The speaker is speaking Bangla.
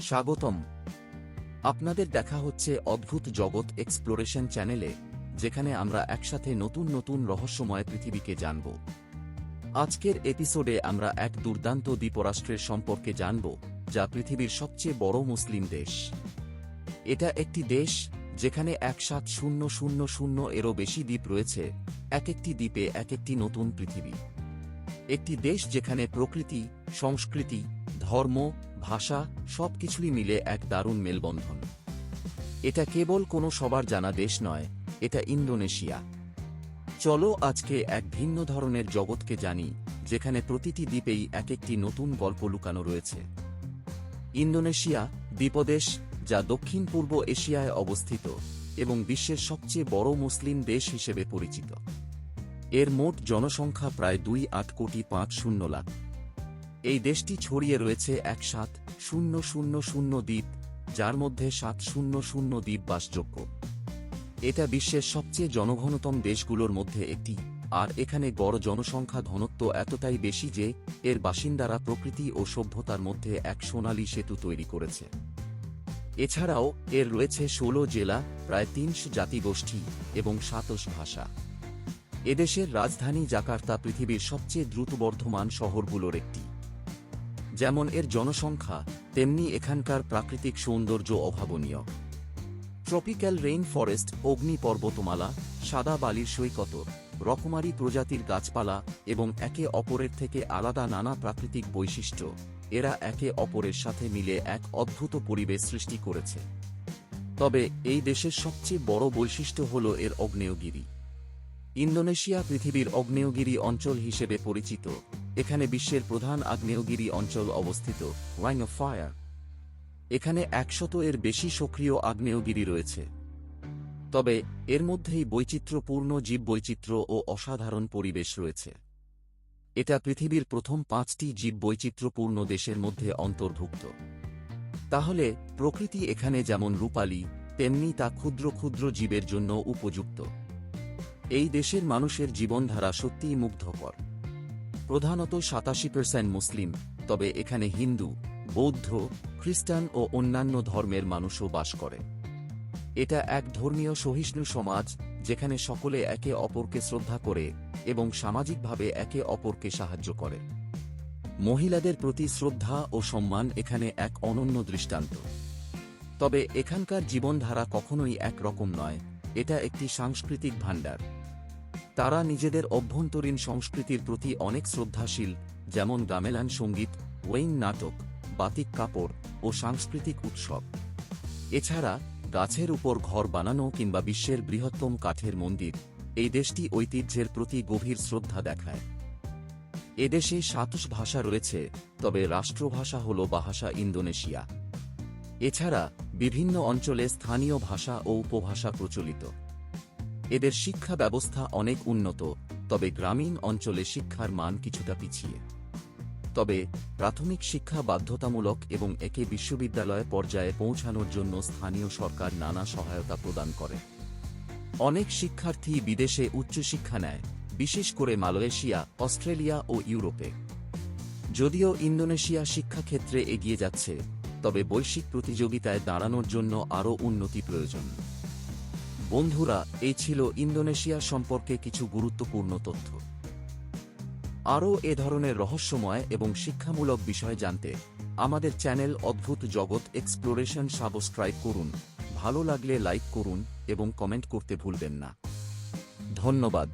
স্বাগতম। আপনাদের দেখা হচ্ছে অদ্ভুত জগৎ এক্সপ্লোরেশন চ্যানেলে, যেখানে আমরা একসাথে নতুন নতুন রহস্যময় পৃথিবীকে জানব। আজকের এপিসোডে আমরা এক দুর্দান্ত দ্বীপরাষ্ট্রের সম্পর্কে জানব, যা পৃথিবীর সবচেয়ে বড় মুসলিম দেশ। এটা একটি দেশ, যেখানে এক সাত শূন্য শূন্য শূন্য এরও বেশি দ্বীপ রয়েছে, এক একটি দ্বীপে এক একটি নতুন পৃথিবী। একটি দেশ যেখানে প্রকৃতি, সংস্কৃতি, ধর্ম ভাষা, সবকিছুই মিলে এক দারুণ মেলবন্ধন। এটা কেবল কোনো সবার জানা দেশ নয়, এটা ইন্দোনেশিয়া। চলো আজকে এক ভিন্ন ধরনের জগৎকে জানি, যেখানে প্রতিটি দ্বীপেই এক একটি নতুন গল্প লুকানো রয়েছে। ইন্দোনেশিয়া, দ্বীপদেশ, যা দক্ষিণ পূর্ব এশিয়ায় অবস্থিত এবং বিশ্বের সবচেয়ে বড় মুসলিম দেশ হিসেবে পরিচিত। এর মোট জনসংখ্যা প্রায় দুই আট কোটি পাঁচ শূন্য লাখ। এই দেশটি ছড়িয়ে রয়েছে এক সাত শূন্য শূন্য শূন্য দ্বীপ, যার মধ্যে সাত শূন্য শূন্য দ্বীপ বাসযোগ্য। এটা বিশ্বের সবচেয়ে জনঘনতম দেশগুলোর মধ্যে একটি, আর এখানে গড় জনসংখ্যা ঘনত্ব এতটাই বেশি যে, এর বাসিন্দারা প্রকৃতি ও সভ্যতার মধ্যে এক সোনালী সেতু তৈরি করেছে। এছাড়াও, এর রয়েছে ষোলো জেলা, প্রায় তিনশো জাতিগোষ্ঠী এবং সাতশ ভাষা। এদেশের রাজধানী জাকার্তা পৃথিবীর সবচেয়ে দ্রুতবর্ধমান শহরগুলোর একটি। যেমন এর জনসংখ্যা, তেমনি এখানকার প্রাকৃতিক সৌন্দর্য অভাবনীয়। ট্রপিক্যাল রেইন ফরেস্ট অগ্নি পর্বতমালা সাদা বালির সৈকত, রকমারি প্রজাতির গাছপালা এবং একে অপরের থেকে আলাদা নানা প্রাকৃতিক বৈশিষ্ট্য। এরা একে অপরের সাথে মিলে এক অদ্ভুত পরিবেশ সৃষ্টি করেছে। তবে এই দেশের সবচেয়ে বড় বৈশিষ্ট্য হল এর অগ্নেয়গিরি। ইন্দোনেশিয়া পৃথিবীর অগ্নেয়গিরি অঞ্চল হিসেবে পরিচিত। এখানে বিশ্বের প্রধান আগ্নেয়গিরি অঞ্চল অবস্থিত ওয়াইং অফ ফায়ার এখানে একশত এর বেশি সক্রিয় আগ্নেয়গিরি রয়েছে। তবে এর মধ্যেই বৈচিত্র্যপূর্ণ জীববৈচিত্র্য ও অসাধারণ পরিবেশ রয়েছে। এটা পৃথিবীর প্রথম পাঁচটি জীববৈচিত্র্যপূর্ণ দেশের মধ্যে অন্তর্ভুক্ত। তাহলে প্রকৃতি এখানে যেমন রূপালী, তেমনি তা ক্ষুদ্র ক্ষুদ্র জীবের জন্য উপযুক্ত। এই দেশের মানুষের জীবনধারা সত্যিই মুগ্ধকর। প্রধানত সাতাশি পার্সেন্ট মুসলিম, তবে এখানে হিন্দু, বৌদ্ধ, খ্রিস্টান ও অন্যান্য ধর্মের মানুষও বাস করে। এটা এক ধর্মীয় সহিষ্ণু সমাজ, যেখানে সকলে একে অপরকে শ্রদ্ধা করে এবং সামাজিকভাবে একে অপরকে সাহায্য করে। মহিলাদের প্রতি শ্রদ্ধা ও সম্মান এখানে এক অনন্য দৃষ্টান্ত। তবে এখানকার জীবনধারা কখনোই একরকম নয়, এটা একটি সাংস্কৃতিক ভাণ্ডার। তারা নিজেদের অভ্যন্তরীণ সংস্কৃতির প্রতি অনেক শ্রদ্ধাশীল, যেমন গামেলান সংগীত, ওয়েইন নাটক, বাতিক কাপড় ও সাংস্কৃতিক উৎসব। এছাড়া গাছের উপর ঘর বানানো কিংবা বিশ্বের বৃহত্তম কাঠের মন্দির এই দেশটি ঐতিহ্যের প্রতি গভীর শ্রদ্ধা দেখায়। এদেশে সাতশ ভাষা রয়েছে, তবে রাষ্ট্রভাষা হল বাহাসা ইন্দোনেশিয়া। এছাড়া বিভিন্ন অঞ্চলে স্থানীয় ভাষা ও উপভাষা প্রচলিত। এদের শিক্ষা ব্যবস্থা অনেক উন্নত, তবে গ্রামীণ অঞ্চলে শিক্ষার মান কিছুটা পিছিয়ে। তবে প্রাথমিক শিক্ষা বাধ্যতামূলক এবং একে বিশ্ববিদ্যালয় পর্যায়ে পৌঁছানোর জন্য স্থানীয় সরকার নানা সহায়তা প্রদান করে। অনেক শিক্ষার্থী বিদেশে উচ্চশিক্ষা নেয়, বিশেষ করে মালয়েশিয়া, অস্ট্রেলিয়া ও ইউরোপে। যদিও ইন্দোনেশিয়া শিক্ষাক্ষেত্রে এগিয়ে যাচ্ছে, তবে বৈশ্বিক প্রতিযোগিতায় দাঁড়ানোর জন্য আরও উন্নতি প্রয়োজন। বন্ধুরা এই ছিল ইন্দোনেশিয়া সম্পর্কে কিছু গুরুত্বপূর্ণ তথ্য। আরও এ ধরনের রহস্যময় এবং শিক্ষামূলক বিষয় জানতে আমাদের চ্যানেল অদ্ভুত জগৎ এক্সপ্লোরেশন সাবস্ক্রাইব করুন। ভালো লাগলে লাইক করুন এবং কমেন্ট করতে ভুলবেন না। ধন্যবাদ।